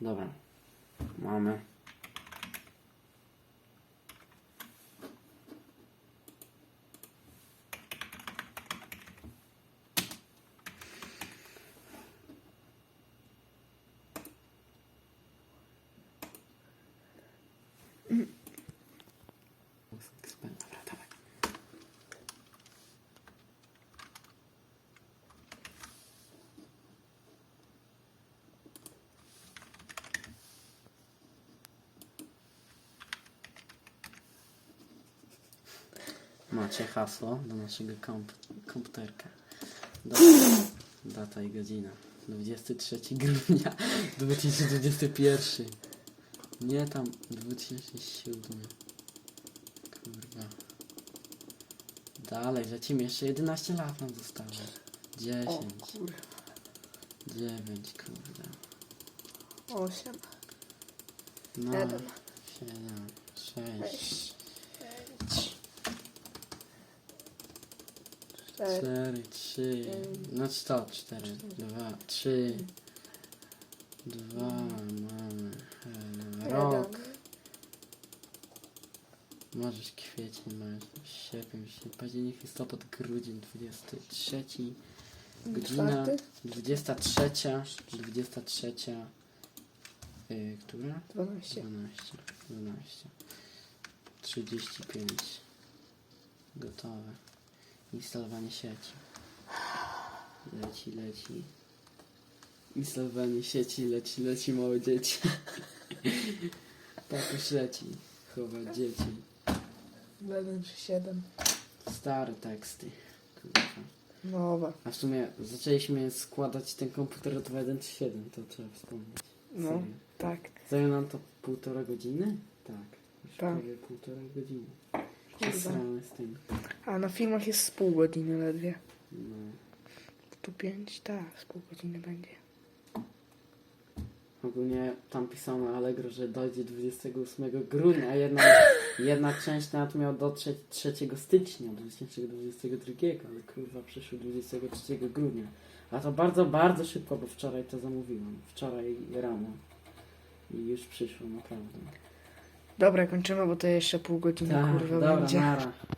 Dobra. Mamy. Dobra, Macie hasło do naszego komp komputerka. Data, data i godzina. 23 grudnia 2021. Nie tam 2007. Kurwa. Dalej, lecimy. Jeszcze 11 lat nam zostało. 10, O kurwa. 9, kurde. Osiem. No, Siedem. 7, 6, 4, 3, no stop, 4, 2, 3, 2, mamy e, rok, możesz kwiecień, masz sierpień, październik, listopad, grudzień, 23, godzina Czwarty. 23, 23, y, która? Dwanaście. 12, 12, 35, gotowe, instalowanie sieci, leci, leci, instalowanie sieci, leci, leci, małe dzieci, tak już leci, chować dzieci, Jeden czy siedem. stare teksty, kurwa. Nowe. A w sumie zaczęliśmy składać ten komputer od 1 czy 7, to trzeba wspomnieć. No. Serio. Tak. Zajęło nam to półtora godziny? Tak. Już Tak. prawie półtora godziny. Kurwa. Z tym. A na filmach jest z pół godziny ledwie. No. Tu pięć, tak, z pół godziny będzie. Ogólnie tam pisano na Allegro, że dojdzie 28 grudnia, a jedna, jedna część nawet miała dotrzeć 3 stycznia 2022, ale kurwa przyszło 23 grudnia. A to bardzo, bardzo szybko, bo wczoraj to zamówiłam. Wczoraj rano. I już przyszło, naprawdę. Dobra, kończymy, bo to jeszcze pół godziny Tak, kurwa dobra, będzie. nara.